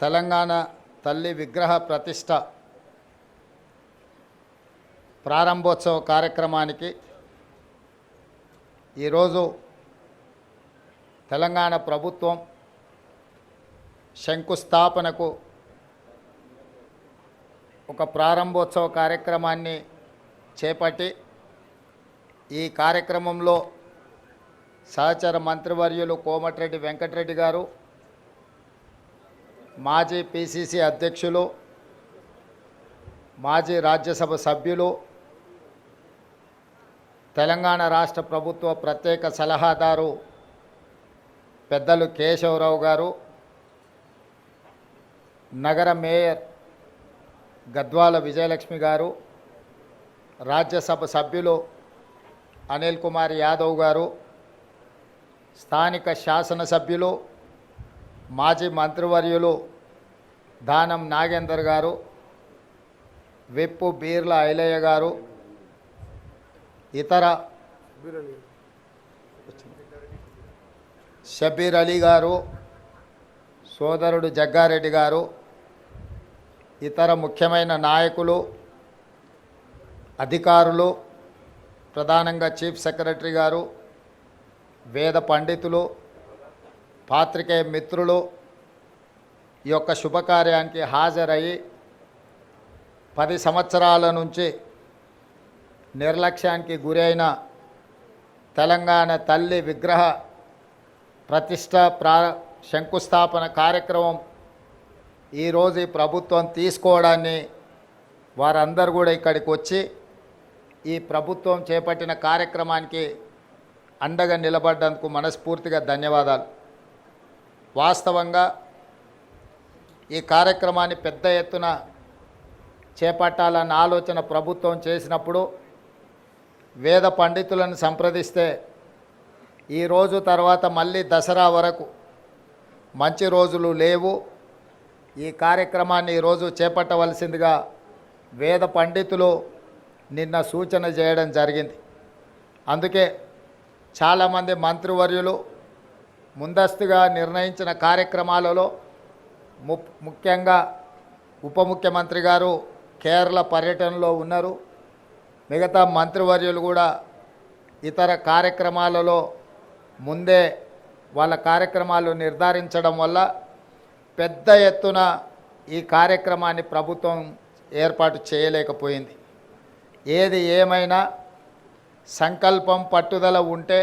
తెలంగాణ తల్లి విగ్రహ ప్రతిష్ట ప్రారంభోత్సవ కార్యక్రమానికి ఈరోజు తెలంగాణ ప్రభుత్వం శంకుస్థాపనకు ఒక ప్రారంభోత్సవ కార్యక్రమాన్ని చేపట్టి ఈ కార్యక్రమంలో సహచర మంత్రివర్యులు కోమటిరెడ్డి వెంకటరెడ్డి గారు మాజీ పిసిసి అధ్యక్షులు మాజీ రాజ్యసభ సభ్యులు తెలంగాణ రాష్ట్ర ప్రభుత్వ ప్రత్యేక సలహాదారు పెద్దలు కేశవరావు గారు నగర మేయర్ గద్వాల విజయలక్ష్మి గారు రాజ్యసభ సభ్యులు అనిల్ కుమార్ యాదవ్ గారు స్థానిక శాసనసభ్యులు మాజీ మంత్రివర్యులు దానం నాగేందర్ గారు విప్పు బీర్ల ఐలయ్య గారు ఇతర షబీర్ అలీ గారు సోదరుడు జగ్గారెడ్డి గారు ఇతర ముఖ్యమైన నాయకులు అధికారులు ప్రధానంగా చీఫ్ సెక్రటరీ గారు వేద పండితులు పాత్రికేయ మిత్రులు ఈ యొక్క శుభకార్యానికి హాజరయ్యి పది సంవత్సరాల నుంచి నిర్లక్ష్యానికి గురైన తెలంగాణ తల్లి విగ్రహ ప్రతిష్ట ప్రా శంకుస్థాపన కార్యక్రమం ఈరోజు ఈ ప్రభుత్వం తీసుకోవడాన్ని వారందరూ కూడా ఇక్కడికి వచ్చి ఈ ప్రభుత్వం చేపట్టిన కార్యక్రమానికి అండగా నిలబడ్డందుకు మనస్ఫూర్తిగా ధన్యవాదాలు. వాస్తవంగా ఈ కార్యక్రమాన్ని పెద్ద ఎత్తున చేపట్టాలన్న ఆలోచన ప్రభుత్వం చేసినప్పుడు వేద పండితులను సంప్రదిస్తే ఈ రోజు తర్వాత మళ్ళీ దసరా వరకు మంచి రోజులు లేవు. ఈ కార్యక్రమాన్ని ఈరోజు చేపట్టవలసిందిగా వేద పండితులు నిన్న సూచన చేయడం జరిగింది. అందుకే చాలామంది మంత్రివర్యులు ముందస్తుగా నిర్ణయించిన కార్యక్రమాలలో ము ముఖ్యంగా ఉప ముఖ్యమంత్రి గారు కేరళ పర్యటనలో ఉన్నారు. మిగతా మంత్రివర్యులు కూడా ఇతర కార్యక్రమాలలో ముందే వాళ్ళ కార్యక్రమాలు నిర్ధారించడం వల్ల పెద్ద ఎత్తున ఈ కార్యక్రమాన్ని ప్రభుత్వం ఏర్పాటు చేయలేకపోయింది. ఏది ఏమైనా సంకల్పం పట్టుదల ఉంటే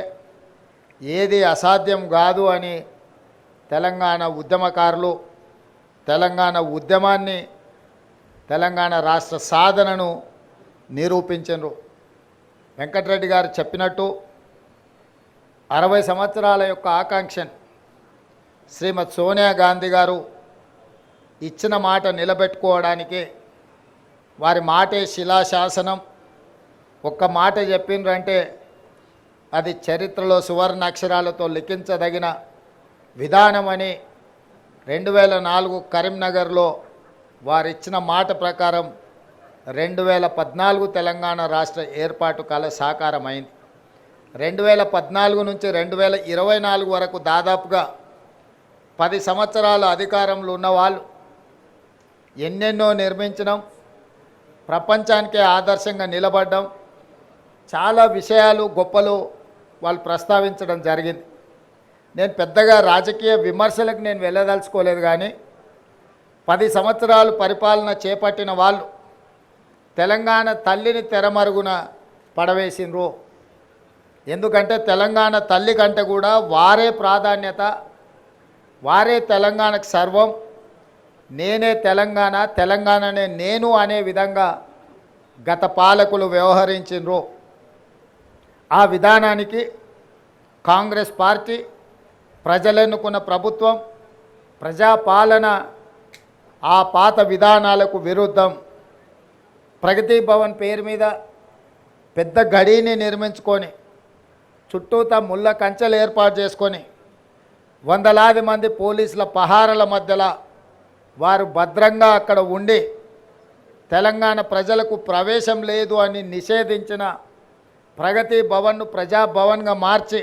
ఏది అసాధ్యం కాదు అని తెలంగాణ ఉద్యమకారులు తెలంగాణ ఉద్యమాన్ని తెలంగాణ రాష్ట్ర సాధనను నిరూపించరు వెంకటరెడ్డి గారు చెప్పినట్టు అరవై సంవత్సరాల యొక్క ఆకాంక్షను శ్రీమతి సోనియా గాంధీ గారు ఇచ్చిన మాట నిలబెట్టుకోవడానికి వారి మాటే శిలాశాసనం. ఒక్క మాట చెప్పిండ్రంటే అది చరిత్రలో సువర్ణ అక్షరాలతో లిఖించదగిన విధానమని రెండు వేల నాలుగు కరీంనగర్లో వారిచ్చిన మాట ప్రకారం రెండు వేల పద్నాలుగు తెలంగాణ రాష్ట్ర ఏర్పాటు కళ సాకారమైంది. రెండు వేల పద్నాలుగు నుంచి రెండు వేల ఇరవై నాలుగు వరకు దాదాపుగా పది సంవత్సరాల అధికారంలో ఉన్నవాళ్ళు ఎన్నెన్నో నిర్మించడం ప్రపంచానికే ఆదర్శంగా నిలబడ్డం. చాలా విషయాలు గొప్పలు వాళ్ళు ప్రస్తావించడం జరిగింది. నేను పెద్దగా రాజకీయ విమర్శలకు నేను వెళ్ళదలుచుకోలేదు కానీ పది సంవత్సరాలు పరిపాలన చేపట్టిన వాళ్ళు తెలంగాణ తల్లిని తెరమరుగున పడవేసిండ్రు. ఎందుకంటే తెలంగాణ తల్లి కంటే కూడా వారే ప్రాధాన్యత వారే తెలంగాణకు సర్వం. నేనే తెలంగాణ తెలంగాణనే నేను అనే విధంగా గత పాలకులు వ్యవహరించిండ్రు. ఆ విధానానికి కాంగ్రెస్ పార్టీ ప్రజలెన్నుకున్న ప్రభుత్వం ప్రజాపాలన ఆ పాత విధానాలకు విరుద్ధం. ప్రగతి భవన్ పేరు మీద పెద్ద గడిని నిర్మించుకొని చుట్టూతా ముళ్ళ కంచెలు ఏర్పాటు చేసుకొని వందలాది మంది పోలీసుల పహారల మధ్యలో వారు భద్రంగా అక్కడ ఉండి తెలంగాణ ప్రజలకు ప్రవేశం లేదు అని నిషేధించిన ప్రగతి భవన్ను ప్రజాభవన్గా మార్చి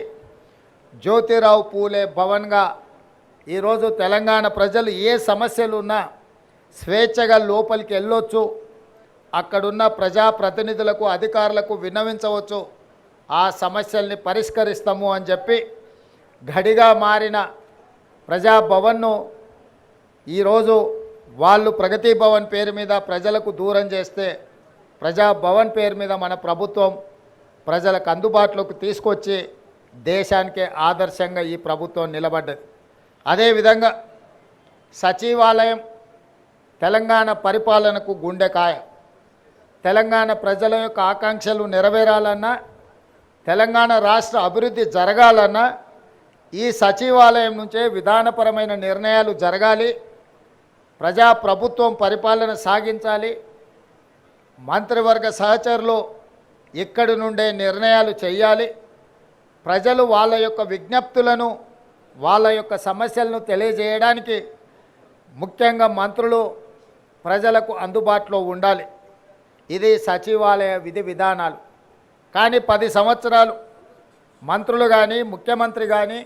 జ్యోతిరావు పూలే భవన్గా ఈరోజు తెలంగాణ ప్రజలు ఏ సమస్యలు ఉన్నా స్వేచ్ఛగా లోపలికి వెళ్ళొచ్చు. అక్కడున్న ప్రజాప్రతినిధులకు అధికారులకు విన్నవించవచ్చు. ఆ సమస్యల్ని పరిష్కరిస్తాము అని చెప్పి గడిగా మారిన ప్రజాభవన్ను ఈరోజు వాళ్ళు ప్రగతి భవన్ పేరు మీద ప్రజలకు దూరం చేస్తే ప్రజాభవన్ పేరు మీద మన ప్రభుత్వం ప్రజలకు అందుబాటులోకి తీసుకొచ్చి దేశానికే ఆదర్శంగా ఈ ప్రభుత్వం నిలబడ్డది. అదేవిధంగా సచివాలయం తెలంగాణ పరిపాలనకు గుండెకాయ తెలంగాణ ప్రజల యొక్క ఆకాంక్షలు నెరవేరాలన్నా తెలంగాణ రాష్ట్ర అభివృద్ధి జరగాలన్నా ఈ సచివాలయం నుంచే విధానపరమైన నిర్ణయాలు జరగాలి. ప్రజాప్రభుత్వం పరిపాలన సాగించాలి. మంత్రివర్గ సహచరులు ఇక్కడి నుండే నిర్ణయాలు చేయాలి ప్రజలు వాళ్ళ యొక్క విజ్ఞప్తులను వాళ్ళ యొక్క సమస్యలను తెలియజేయడానికి ముఖ్యంగా మంత్రులు ప్రజలకు అందుబాటులో ఉండాలి. ఇది సచివాలయ విధి విధానాలు. కానీ పది సంవత్సరాలు మంత్రులు కానీ ముఖ్యమంత్రి కానీ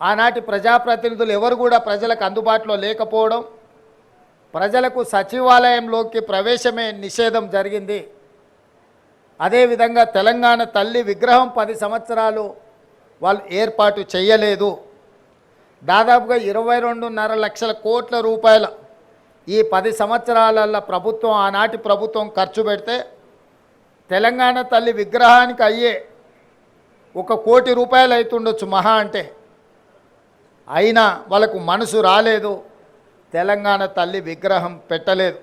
ఆనాటి ప్రజాప్రతినిధులు ఎవరు కూడా ప్రజలకు అందుబాటులో లేకపోవడం ప్రజలకు సచివాలయంలోకి ప్రవేశమే నిషేధం జరిగింది. అదేవిధంగా తెలంగాణ తల్లి విగ్రహం పది సంవత్సరాలు వాళ్ళు ఏర్పాటు చేయలేదు. దాదాపుగా ఇరవై రెండున్నర లక్షల కోట్ల రూపాయల ఈ పది సంవత్సరాలలో ప్రభుత్వం ఆనాటి ప్రభుత్వం ఖర్చు పెడితే తెలంగాణ తల్లి విగ్రహానికి అయ్యే ఒక కోటి రూపాయలు అవుతుండొచ్చు మహా అంటే. అయినా వాళ్ళకు మనసు రాలేదు. తెలంగాణ తల్లి విగ్రహం పెట్టలేదు.